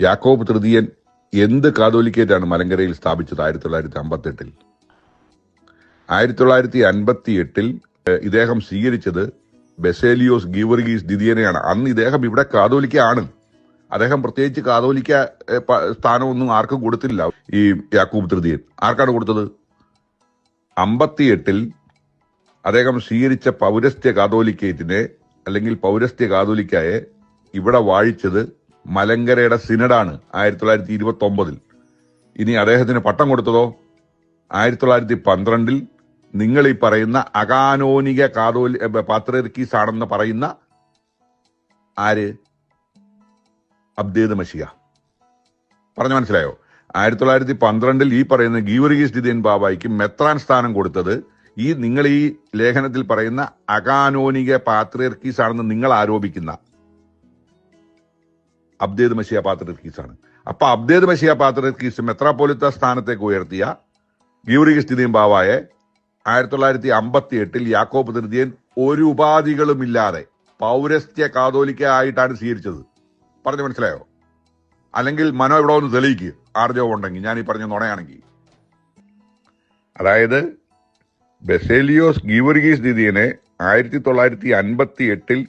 യാക്കോബ് തൃതീയൻ എന്ത് കാതോലിക്കേറ്റാണ് മലങ്കരയിൽ സ്ഥാപിച്ചത് ആയിരത്തി തൊള്ളായിരത്തി അമ്പത്തി എട്ടിൽ ആയിരത്തി തൊള്ളായിരത്തി അൻപത്തി എട്ടിൽ ഇദ്ദേഹം സ്വീകരിച്ചത് ബെസേലിയോസ് ഗീവർഗീസ് ദിദിയനെയാണ്. അന്ന് ഇദ്ദേഹം ഇവിടെ കാതോലിക്ക ആണ്. അദ്ദേഹം പ്രത്യേകിച്ച് കാതോലിക്ക സ്ഥാനമൊന്നും ആർക്കും കൊടുത്തില്ല ഈ യാക്കൂബ് തൃതീയൻ. ആർക്കാണ് കൊടുത്തത്? അമ്പത്തിയെട്ടിൽ അദ്ദേഹം സ്വീകരിച്ച പൗരസ്ത്യ കാതോലിക്കേറ്റിനെ അല്ലെങ്കിൽ പൗരസ്ത്യ കാതോലിക്കായെ ഇവിടെ വാഴിച്ചത് മലങ്കരയുടെ സിനഡാണ് ആയിരത്തി തൊള്ളായിരത്തി ഇരുപത്തി ഒമ്പതിൽ ഇനി അദ്ദേഹത്തിന് പട്ടം കൊടുത്തതോ? ആയിരത്തി തൊള്ളായിരത്തി പന്ത്രണ്ടിൽ നിങ്ങൾ ഈ പറയുന്ന അകാനോനിക കാതോലി പാത്രർക്കീസ് ആണെന്ന് പറയുന്ന ആര്? അബ്ദേദ് മഷിയ. പറഞ്ഞു മനസ്സിലായോ? ആയിരത്തി തൊള്ളായിരത്തി പന്ത്രണ്ടിൽ ഈ പറയുന്ന ഗീവർഗീസ് ഡിദിയൻ ബാബായിക്ക് മെത്രാൻ സ്ഥാനം കൊടുത്തത് ഈ നിങ്ങൾ ഈ ലേഖനത്തിൽ പറയുന്ന അകാനോനിക പാത്രീസ് ആണെന്ന് നിങ്ങൾ ആരോപിക്കുന്ന അബ്ദേദ് മഷിയ പാത്രർക്കീസ് ആണ് അപ്പൊ അബ്ദേദ് മഷിയ പാത്രർക്കീസ് മെത്രാപോലിത്ത സ്ഥാനത്തേക്ക് ഉയർത്തിയ ദിദിയൻ ബാബായെ ആയിരത്തി തൊള്ളായിരത്തി അമ്പത്തി എട്ടിൽ യാക്കോബ് തൃതീയൻ ഒരു ഉപാധികളുമില്ലാതെ പൗരസ്ത്യ കാതോലിക്ക ആയിട്ടാണ് സ്വീകരിച്ചത്. പറഞ്ഞു മനസ്സിലായോ? അല്ലെങ്കിൽ മനോ ഇവിടെ ഒന്ന് തെളിയിക്കുക ആർജവം ഉണ്ടെങ്കിൽ. ഞാൻ ഈ പറഞ്ഞ നുണയാണെങ്കിൽ. അതായത് ബെസേലിയോസ് ഗീവർഗീസ് ദിദിയനെ ആയിരത്തി തൊള്ളായിരത്തി അൻപത്തി എട്ടിൽ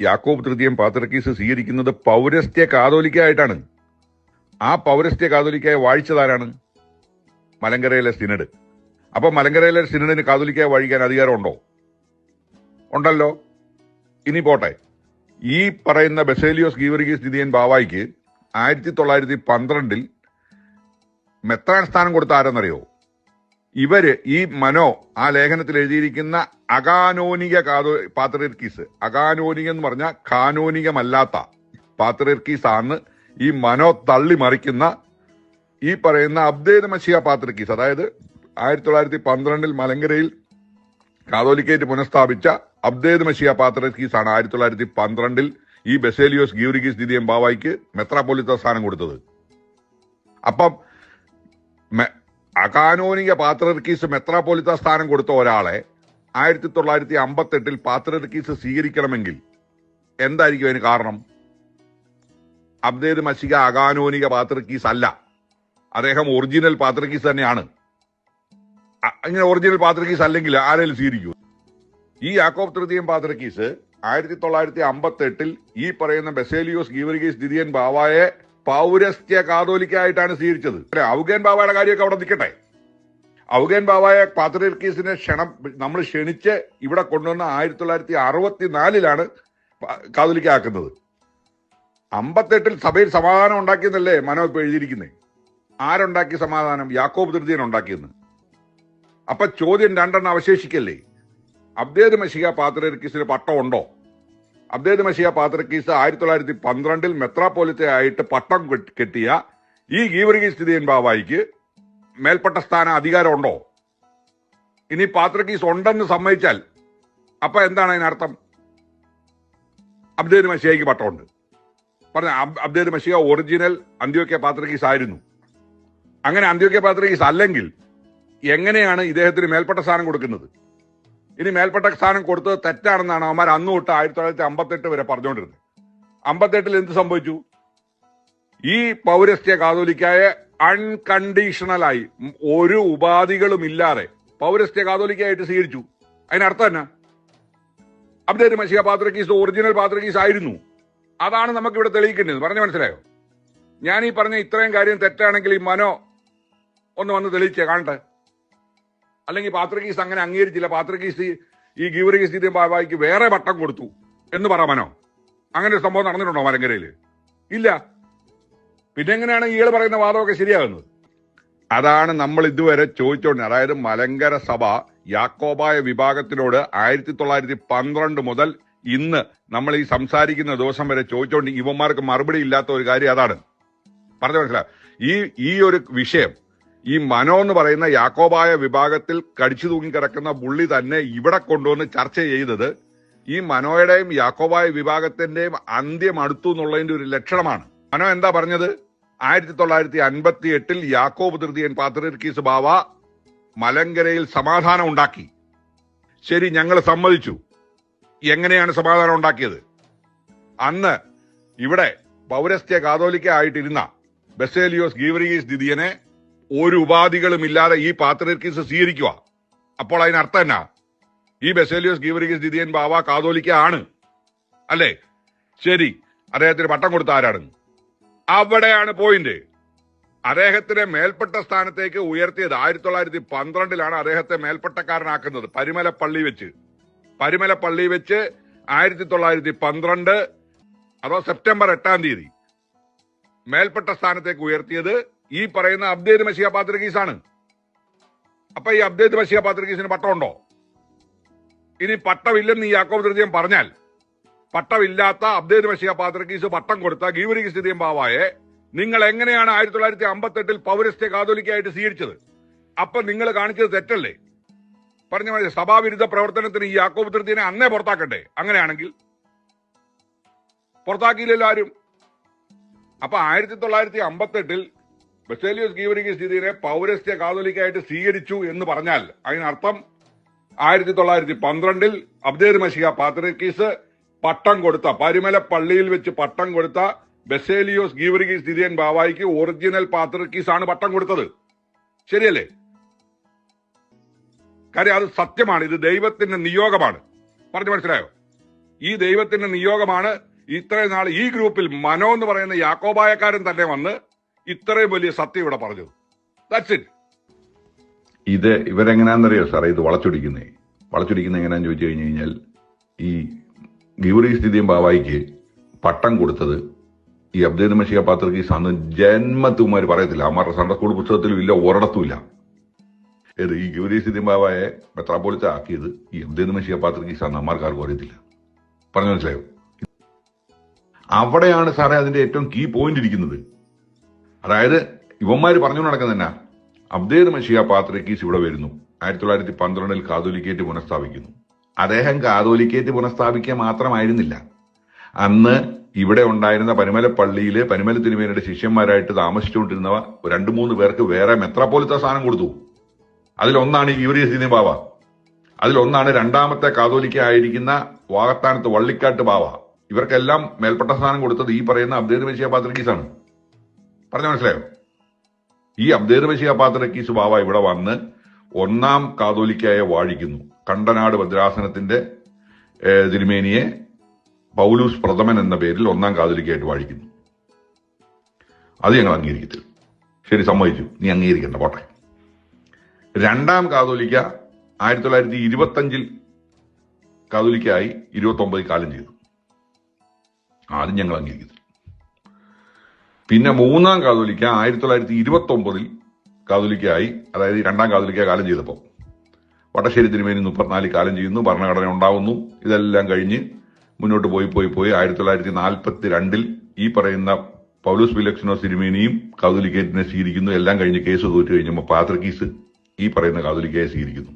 യാക്കോബ് തൃതീയം പാത്രക്കീസ് സ്വീകരിക്കുന്നത് പൗരസ്ത്യ കാതോലിക്കായിട്ടാണ്. ആ പൗരസ്ത്യ കാതോലിക്കായ വാഴിച്ചതാരാണ്? മലങ്കരയിലെ സിനഡ്. അപ്പൊ മലങ്കരയിലെ സിനഡിന് കാതോലിക്കായ വാഴിക്കാൻ അധികാരമുണ്ടോ? ഉണ്ടല്ലോ. ഇനി പോട്ടെ. ഈ പറയുന്ന ബെസേലിയോസ് ഗീവർഗീസ് ദിദിയൻ ബാവായിക്ക് ആയിരത്തി തൊള്ളായിരത്തി പന്ത്രണ്ടിൽ മെത്രാൻ സ്ഥാനം കൊടുത്ത ആരെന്നറിയോ? ഇവർ ഈ മനോ ആ ലേഖനത്തിൽ എഴുതിയിരിക്കുന്ന അകാനോനിക കാതോ പാത്രർക്കീസ്. അകാനോനിക എന്ന് പറഞ്ഞാൽ കാനോനികമല്ലാത്ത പാത്രർക്കീസ് ആണ് ഈ മനോ തള്ളി മറിക്കുന്ന ഈ പറയുന്ന അബ്ദേദ് മഷിയ പാത്രക്കീസ് അതായത് ആയിരത്തി തൊള്ളായിരത്തി പന്ത്രണ്ടിൽ മലങ്കരയിൽ കാതോലിക്കേറ്റ് പുനഃസ്ഥാപിച്ച അബ്ദേദ് മഷിയ പാത്രക്കീസ് ആണ് ആയിരത്തി തൊള്ളായിരത്തി പന്ത്രണ്ടിൽ ഈ ബെസേലിയോസ് ഗീവറിഗീസ് ദിദിയം ബാവായിക്ക് മെത്രാപോലിത്ത സ്ഥാനം കൊടുത്തത്. അപ്പം അകാനോനിക പാത്രർക്കീസ് മെത്രാപ്പൊലിത്ത സ്ഥാനം കൊടുത്ത ഒരാളെ ആയിരത്തി തൊള്ളായിരത്തി അമ്പത്തി എട്ടിൽ പാത്രർക്കീസ് സ്വീകരിക്കണമെങ്കിൽ എന്തായിരിക്കും അതിന് കാരണം? അബ്ദേദ് മഷിക അകാനോനിക പാത്രക്കീസ് അല്ല. അദ്ദേഹം ഒറിജിനൽ പാത്രക്കീസ് തന്നെയാണ്. ഇങ്ങനെ ഒറിജിനൽ പാത്രക്കീസ് അല്ലെങ്കിൽ ആരെങ്കിലും സ്വീകരിക്കൂ ഈ യാക്കോബ് തൃതീയം പാത്രക്കീസ് ആയിരത്തി തൊള്ളായിരത്തി അമ്പത്തി എട്ടിൽ ഈ പറയുന്ന ബെസേലിയോസ് ഗീവർഗീസ് ദിദിയൻ ബാവായെ പൗരസ്ത്യ കാതോലിക്കായിട്ടാണ് സ്വീകരിച്ചത്. ഔഗേൻ ബാബായുടെ കാര്യമൊക്കെ അവിടെ നിൽക്കട്ടെ. ഔഗേൻ ബാബായ പാത്രീസിനെ ക്ഷണം നമ്മൾ ക്ഷണിച്ച് ഇവിടെ കൊണ്ടുവന്ന ആയിരത്തി തൊള്ളായിരത്തി അറുപത്തി നാലിലാണ് കാതോലിക്കാക്കുന്നത്. അമ്പത്തെട്ടിൽ സഭയിൽ സമാധാനം ഉണ്ടാക്കിയെന്നല്ലേ മനോ ഇപ്പൊ എഴുതിയിരിക്കുന്നത് ആരുണ്ടാക്കിയ സമാധാനം? യാക്കോബ് തൃതീയൻ ഉണ്ടാക്കിയെന്ന്. അപ്പൊ ചോദ്യം രണ്ടെണ്ണം അവശേഷിക്കല്ലേ? അബ്ദേദ് മഷിക പാത്രീസിന് പട്ടം ഉണ്ടോ അബ്ദേദ് മഷിയ പാത്രക്കീസ് ആയിരത്തി തൊള്ളായിരത്തി പന്ത്രണ്ടിൽ മെത്രാപോലിത്തെ ആയിട്ട് പട്ടം കെട്ടിയ ഈ ഗീവർഗീസ് സ്ഥിതിയൻ ബാബായിക്ക് മേൽപ്പെട്ട സ്ഥാന അധികാരമുണ്ടോ? ഇനി പാത്രക്കീസ് ഉണ്ടെന്ന് സമ്മതിച്ചാൽ അപ്പൊ എന്താണ് അതിനർത്ഥം? അബ്ദേദ് മഷിയയ്ക്ക് പട്ടമുണ്ട്. പറഞ്ഞ അബ്- അബ്ദേദ് മഷിയ ഒറിജിനൽ അന്ത്യോക്യ പാത്രക്കീസ് ആയിരുന്നു. അങ്ങനെ അന്ത്യോക്യ പാത്രക്കീസ് അല്ലെങ്കിൽ എങ്ങനെയാണ് ഇദ്ദേഹത്തിന് മേൽപ്പെട്ട സ്ഥാനം കൊടുക്കുന്നത്? ഇനി മേൽപ്പെട്ട സ്ഥാനം കൊടുത്തത് തെറ്റാണെന്നാണ് അവന്മാർ അന്ന് തൊട്ട് ആയിരത്തി തൊള്ളായിരത്തി അമ്പത്തെട്ട് വരെ പറഞ്ഞുകൊണ്ടിരുന്നത്. അമ്പത്തെട്ടിൽ എന്ത് സംഭവിച്ചു? ഈ പൗരസ്ത്യ കാതോലിക്കായ അൺകണ്ടീഷണലായി ഒരു ഉപാധികളും ഇല്ലാതെ പൗരസ്ത്യ കാതോലിക്കായിട്ട് സ്വീകരിച്ചു. അതിനർത്ഥം എന്നാ? അബ്ദേരി മഷിക പാത്രക്കീസ് ഒറിജിനൽ പാത്രക്കീസ് ആയിരുന്നു. അതാണ് നമുക്ക് ഇവിടെ തെളിയിക്കേണ്ടത്. പറഞ്ഞു മനസ്സിലായോ? ഞാൻ ഈ പറഞ്ഞ ഇത്രയും കാര്യം തെറ്റാണെങ്കിൽ ഈ മനോ ഒന്ന് വന്ന് തെളിയിച്ചേ കാണട്ടെ. അല്ലെങ്കിൽ പാത്രകീസ് അങ്ങനെ അംഗീകരിച്ചില്ല. പാത്രകീസ് ഈ ഗീവറികീസ് ഇതിന്റെ ബാബായിക്ക് വേറെ വട്ടം കൊടുത്തു. എന്ന് പറയാമനോ അങ്ങനെ ഒരു സംഭവം നടന്നിട്ടുണ്ടോ മലങ്കരയിൽ ഇല്ല. പിന്നെ എങ്ങനെയാണ് ഇയാൾ പറയുന്ന വാദമൊക്കെ ശരിയാകുന്നത്? അതാണ് നമ്മൾ ഇതുവരെ ചോദിച്ചോണ്ട് അതായത് മലങ്കര സഭ യാക്കോബായ വിഭാഗത്തിനോട് ആയിരത്തി തൊള്ളായിരത്തി പന്ത്രണ്ട് മുതൽ ഇന്ന് നമ്മൾ ഈ സംസാരിക്കുന്ന ദിവസം വരെ ചോദിച്ചോണ്ട് ഇവന്മാർക്ക് മറുപടി ഇല്ലാത്ത ഒരു കാര്യം അതാണ്. പറഞ്ഞു മനസ്സിലാ ഈ ഈ ഒരു വിഷയം ഈ മനോ എന്ന് പറയുന്ന യാക്കോബായ വിഭാഗത്തിൽ കടിച്ചു തൂങ്ങി കിടക്കുന്ന പുള്ളി തന്നെ ഇവിടെ കൊണ്ടുവന്ന് ചർച്ച ചെയ്തത് ഈ മനോയുടെയും യാക്കോബായ വിഭാഗത്തിന്റെയും അന്ത്യം അടുത്തു എന്നുള്ളതിന്റെ ഒരു ലക്ഷണമാണ്. മനോ എന്താ പറഞ്ഞത്? ആയിരത്തി തൊള്ളായിരത്തി അൻപത്തി എട്ടിൽ യാക്കോബ് തൃതീയൻ പാത്രീർക്കീസ് ബാവ മലങ്കരയിൽ സമാധാനം ഉണ്ടാക്കി. ശരി ഞങ്ങൾ സമ്മതിച്ചു. എങ്ങനെയാണ് സമാധാനം ഉണ്ടാക്കിയത്? അന്ന് ഇവിടെ പൗരസ്ത്യ കാതോലിക്ക ആയിട്ടിരുന്ന ബസേലിയോസ് ഗീവറിഗീസ് ദിദിയനെ ഒരു ഉപാധികളും ഇല്ലാതെ ഈ പാത്രീർക്കീസ് സ്വീകരിക്കുക. അപ്പോൾ അതിനർത്ഥം എന്നാ? ഈ ബെസേലിയോസ് ഗീവറിഗീസ് ദിദിയൻ ബാവ കാതോലിക്ക ആണ്. അല്ലേ? ശരി. അദ്ദേഹത്തിന് പട്ടം കൊടുത്ത ആരാണ്? അവിടെയാണ് പോയിന്റ് അദ്ദേഹത്തിനെ മേൽപ്പെട്ട സ്ഥാനത്തേക്ക് ഉയർത്തിയത് ആയിരത്തി തൊള്ളായിരത്തി പന്ത്രണ്ടിലാണ് അദ്ദേഹത്തെ മേൽപ്പെട്ടക്കാരനാക്കുന്നത്. പരിമല പള്ളി വെച്ച്. പരിമല പള്ളി വെച്ച് ആയിരത്തി തൊള്ളായിരത്തി പന്ത്രണ്ട് അതോ സെപ്റ്റംബർ എട്ടാം തീയതി. മേൽപ്പെട്ട സ്ഥാനത്തേക്ക് ഉയർത്തിയത് ഈ പറയുന്ന അബ്ദേദ് മഷിയ പാത്രികീസാണ് അപ്പൊ ഈ അബ്ദേദ് മഷിയ പാത്രികീസിന് പട്ടമുണ്ടോ? ഇനി പട്ടമില്ലെന്ന് ഈ യാക്കോബ് തൃതീയം പറഞ്ഞാൽ പട്ടമില്ലാത്ത അബ്ദേദ് മഷിയ പാത്രകീസ് പട്ടം കൊടുത്ത ഗീവരിക്ക് സ്ഥിതിയും ബാവായെ നിങ്ങൾ എങ്ങനെയാണ് ആയിരത്തി തൊള്ളായിരത്തി അമ്പത്തെട്ടിൽ പൗരസ്ത്യ കാതോലിക്കായിട്ട് സ്വീകരിച്ചത്? അപ്പൊ നിങ്ങൾ കാണിച്ചത് തെറ്റല്ലേ? പറഞ്ഞ മതി സഭാവിരുദ്ധ പ്രവർത്തനത്തിന് ഈ യാക്കോബ് തൃതീയനെ അന്നേ പുറത്താക്കട്ടെ അങ്ങനെയാണെങ്കിൽ. പുറത്താക്കിയില്ലല്ലോ ആരും. അപ്പൊ ആയിരത്തി തൊള്ളായിരത്തി അമ്പത്തെട്ടിൽ ബസേലിയോസ് ഗീവറിംഗ് സ്ഥിതിയെ പൗരസ്ത്യ കാതോലിക്കായിട്ട് സ്വീകരിച്ചു എന്ന് പറഞ്ഞാൽ അതിനർത്ഥം ആയിരത്തി തൊള്ളായിരത്തി പന്ത്രണ്ടിൽ അബ്ദേർ മഷിക പാത്രക്കീസ് പട്ടം കൊടുത്ത പരിമല പള്ളിയിൽ വെച്ച് പട്ടം കൊടുത്ത ബസേലിയോസ് ഗീവരിഗീസ് ദിദിയൻ ബാവായിക്ക് ഒറിജിനൽ പാത്രക്കീസ് ആണ് പട്ടം കൊടുത്തത്. ശരിയല്ലേ? കാര്യം അത് സത്യമാണ്. ഇത് ദൈവത്തിന്റെ നിയോഗമാണ്. പറഞ്ഞു മനസ്സിലായോ? ഈ ദൈവത്തിന്റെ നിയോഗമാണ് ഇത്രയും നാൾ ഈ ഗ്രൂപ്പിൽ മനോ എന്ന് പറയുന്ന യാക്കോബായക്കാരൻ തന്നെ വന്ന് ഇത്രയും വലിയ സത്യം ഇവിടെ പറഞ്ഞു ദാറ്റ്സ് ഇറ്റ് ഇത് ഇവരെങ്ങനെയാണെന്നറിയോ സാറേ? ഇത് വളച്ചൊടിക്കുന്നേ. വളച്ചൊടിക്കുന്ന എങ്ങനെയാന്ന് ചോദിച്ചു കഴിഞ്ഞു കഴിഞ്ഞാൽ ഈ ഗീവറി സ്ഥിതിയും ബാവായിക്ക് പട്ടം കൊടുത്തത് ഈ അബ്ദേദ് മഷിയ പാത്രക്കീസ് അന്ന് ജന്മത്തുമാർ പറയത്തില്ല. അമ്മാരുടെ സൺഡേ സ്കൂൾ പുസ്തകത്തിലും ഇല്ല ഒരിടത്തുമില്ല. ഏത് ഈ ഗീവറി സ്ഥിതിയും ബാവായെ മെത്രാപോളിത്ത ആക്കിയത് ഈ അബ്ദേദ് മഷിയ പാത്രക്കീസ് അന്ന് അമ്മാർക്ക് ആർക്കും അറിയത്തില്ല. പറഞ്ഞു മനസ്സിലായോ? അവിടെയാണ് സാറേ അതിന്റെ ഏറ്റവും കീ പോയിന്റ് ഇരിക്കുന്നത്. അതായത് ഇവന്മാര് പറഞ്ഞു നടക്കുന്നത് തന്നെ അബ്ദേദ് മഷിയ പാത്രക്കീസ് ഇവിടെ വരുന്നു. ആയിരത്തി തൊള്ളായിരത്തി പന്ത്രണ്ടിൽ കാതോലിക്കേറ്റ് പുനഃസ്ഥാപിക്കുന്നു. അദ്ദേഹം കാതോലിക്കേറ്റ് പുനഃസ്ഥാപിക്കുക മാത്രമായിരുന്നില്ല. അന്ന് ഇവിടെ ഉണ്ടായിരുന്ന പനിമല പള്ളിയിൽ പനിമല തിരുമേനയുടെ ശിഷ്യന്മാരായിട്ട് താമസിച്ചുകൊണ്ടിരുന്നവ രണ്ടു മൂന്ന് പേർക്ക് വേറെ മെത്രാപ്പോലിത്ത സ്ഥാനം കൊടുത്തു. അതിലൊന്നാണ് ഈ സിനി ബാവ. അതിലൊന്നാണ് രണ്ടാമത്തെ കാതോലിക്ക ആയിരിക്കുന്ന വാകത്താനത്ത് വള്ളിക്കാട്ട് ബാവ. ഇവർക്കെല്ലാം മേൽപ്പെട്ട സ്ഥാനം കൊടുത്തത് ഈ പറയുന്ന അബ്ദേദ് മെഷിയ പാത്രക്കീസാണ് പറഞ്ഞു മനസ്സിലായോ? ഈ അബ്ദേദ് ബഷീർ പാത്രക്കീസ് ബാവ ഇവിടെ വന്ന് ഒന്നാം കാതോലിക്കായ വാഴിക്കുന്നു. കണ്ടനാട് ഭദ്രാസനത്തിന്റെ തിരുമേനിയെ പൗലൂസ് പ്രഥമൻ എന്ന പേരിൽ ഒന്നാം കാതോലിക്കായിട്ട് വാഴിക്കുന്നു. അത് ഞങ്ങൾ അംഗീകരിക്കത്തില്ല. ശരി സമ്മതിച്ചു. നീ അംഗീകരിക്കണ്ട പോട്ടെ. രണ്ടാം കാതോലിക്ക ആയിരത്തി തൊള്ളായിരത്തി ഇരുപത്തി അഞ്ചിൽ കാതോലിക്കായി ഇരുപത്തി ഒമ്പതിൽ കാലം ചെയ്തു. ആദ്യം ഞങ്ങൾ അംഗീകരിക്കത്തില്ല. പിന്നെ മൂന്നാം കാതോലിക്ക ആയിരത്തി തൊള്ളായിരത്തി ഇരുപത്തി ഒമ്പതിൽ കാതോലിക്കായി അതായത് രണ്ടാം കാതോലിക്ക കാലം ചെയ്തപ്പോൾ. വട്ടശ്ശേരി തിരുമേനി മുപ്പത്തിനാലിൽ കാലം ചെയ്യുന്നു ഭരണഘടന ഉണ്ടാവുന്നു ഇതെല്ലാം കഴിഞ്ഞ് മുന്നോട്ട് പോയി പോയി പോയി ആയിരത്തി തൊള്ളായിരത്തി നാൽപ്പത്തി രണ്ടിൽ ഈ പറയുന്ന പൗലൂസ് വിലക്ഷനോ സിനിമേനിയും കാതോലിക്കേറ്റിനെ സ്വീകരിക്കുന്നു എല്ലാം കഴിഞ്ഞ് കേസ് തോറ്റു കഴിഞ്ഞപ്പോൾ പാത്രക്കീസ് ഈ പറയുന്ന കാതോലിക്കയെ സ്വീകരിക്കുന്നു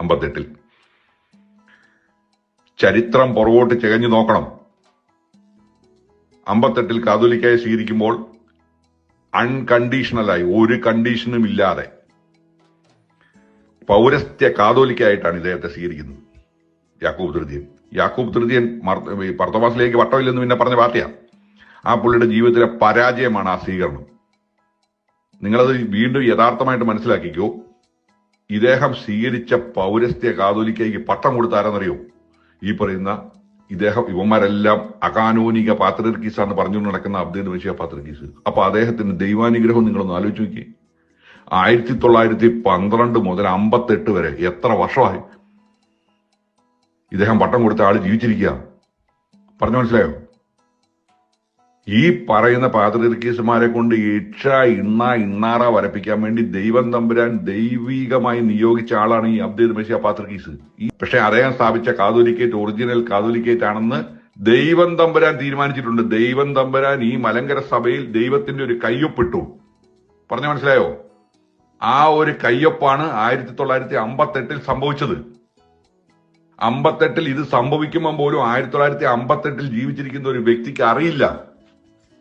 അമ്പത്തെട്ടിൽ. ചരിത്രം പുറകോട്ട് ചികഞ്ഞു നോക്കണം. അമ്പത്തെട്ടിൽ കാതുലിക്കയെ സ്വീകരിക്കുമ്പോൾ അൺകണ്ടീഷണലായി ഒരു കണ്ടീഷനും ഇല്ലാതെ. പൗരസ്ത്യ കാതോലിക്കായിട്ടാണ് ഇദ്ദേഹത്തെ സ്വീകരിക്കുന്നത് യാക്കൂബ് തൃതീയൻ യാക്കൂബ് തൃതീയൻ പർത്തവാസിലേക്ക് വട്ടമില്ലെന്ന് പിന്നെ പറഞ്ഞ പാർട്ടിയാണ് ആ പുള്ളിയുടെ ജീവിതത്തിലെ പരാജയമാണ് ആ സ്വീകരണം. നിങ്ങളത് വീണ്ടും യഥാർത്ഥമായിട്ട് മനസ്സിലാക്കിക്കോ. ഇദ്ദേഹം സ്വീകരിച്ച പൗരസ്ത്യ കാതോലിക്കയ്ക്ക് പട്ടം കൊടുത്താരെന്നറിയോ? ഈ പറയുന്ന ഇദ്ദേഹം ഇവന്മാരെല്ലാം അകാനോനിക പാത്രീർക്കീസ് എന്ന് പറഞ്ഞുകൊണ്ട് നടക്കുന്ന അബ്ദുൽ മഷിയ പാത്രീർക്കീസ്. അപ്പൊ അദ്ദേഹത്തിന് ദൈവാനുഗ്രഹം നിങ്ങളൊന്ന് ആലോചിച്ച് നോക്കി ആയിരത്തി തൊള്ളായിരത്തി പന്ത്രണ്ട് മുതൽ അമ്പത്തെട്ട് വരെ എത്ര വർഷമായി ഇദ്ദേഹം പട്ടം കൊടുത്ത ആൾ ജീവിച്ചിരിക്കുക. പറഞ്ഞു മനസ്സിലായോ? ഈ പറയുന്ന പാതൃകീസുമാരെ കൊണ്ട് ഇക്ഷ ഇണ്ണ ഇണ്ണാറ വരപ്പിക്കാൻ വേണ്ടി ദൈവം തമ്പുരാൻ ദൈവികമായി നിയോഗിച്ച ആളാണ് ഈ അബ്ദുൽ മഷിയ പാതൃകീസ് ഈ പക്ഷെ അദ്ദേഹം സ്ഥാപിച്ച കാതോലിക്കേറ്റ് ഒറിജിനൽ കാതോലിക്കേറ്റ് ആണെന്ന് ദൈവം തമ്പുരാൻ തീരുമാനിച്ചിട്ടുണ്ട്. ദൈവം തമ്പുരാൻ ഈ മലങ്കര സഭയിൽ ദൈവത്തിന്റെ ഒരു കയ്യൊപ്പിട്ടു. പറഞ്ഞു മനസ്സിലായോ? ആ ഒരു കയ്യൊപ്പാണ് ആയിരത്തി തൊള്ളായിരത്തി അമ്പത്തെട്ടിൽ സംഭവിച്ചത്. അമ്പത്തെട്ടിൽ ഇത് സംഭവിക്കുമ്പോൾ പോലും ആയിരത്തി തൊള്ളായിരത്തി അമ്പത്തെട്ടിൽ ജീവിച്ചിരിക്കുന്ന ഒരു വ്യക്തിക്ക് അറിയില്ല.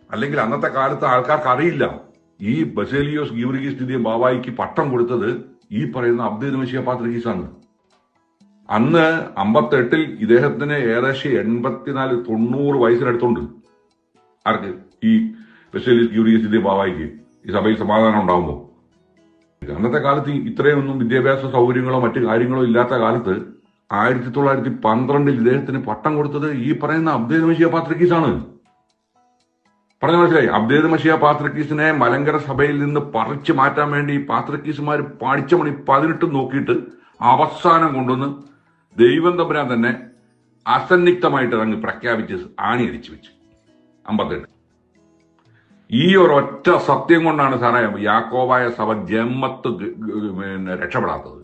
അല്ലെങ്കിൽ അന്നത്തെ കാലത്ത് ആൾക്കാർക്ക് അറിയില്ല ഈ ബസേലിയോസ് ഗീവറിഗീസ് സ്ഥിതിയും പട്ടം കൊടുത്തത് ഈ പറയുന്ന അബ്ദുൽ മഷിയ പാത്രികീസാണ് അന്ന് അമ്പത്തെട്ടിൽ ഇദ്ദേഹത്തിന് ഏകദേശം എൺപത്തിനാല് തൊണ്ണൂറ് വയസ്സിനടുത്തുണ്ട്. ആർക്ക്? ഈ സ്പെഷ്യലിസ്റ്റ് ക്യൂരിയസിന്റെ ബാവായിക്ക്. ഈ സഭയിൽ സമാധാനം ഉണ്ടാകുമ്പോൾ അന്നത്തെ കാലത്ത് ഇത്രയൊന്നും വിദ്യാഭ്യാസ സൗകര്യങ്ങളോ മറ്റു കാര്യങ്ങളോ ഇല്ലാത്ത കാലത്ത് ആയിരത്തി തൊള്ളായിരത്തി പന്ത്രണ്ടിൽ ഇദ്ദേഹത്തിന് പട്ടം കൊടുത്തത് ഈ പറയുന്ന അബ്ദുൽ മഷിയ പാത്രിക്കീസാണ് പറഞ്ഞ മനസ്സിലായി? അബ്ദേദ് മഷിയ പാത്രക്കീസിനെ മലങ്കര സഭയിൽ നിന്ന് പറിച്ചു മാറ്റാൻ വേണ്ടി ഈ പാത്രക്കീസുമാർ പാടിച്ച മണി പതിനെട്ടും നോക്കിയിട്ട് അവസാനം കൊണ്ടുവന്ന് ദൈവം തമ്പുരാൻ തന്നെ അസന്നിഗ്ധമായിട്ട് അങ്ങ് പ്രഖ്യാപിച്ച് ആണി അടിച്ചു വെച്ചു. അമ്പത്തെട്ട്. ഈ ഒരൊറ്റ സത്യം കൊണ്ടാണ് സാറേ യാക്കോബായ സഭ ജന്മത്ത് രക്ഷപ്പെടാത്തത്.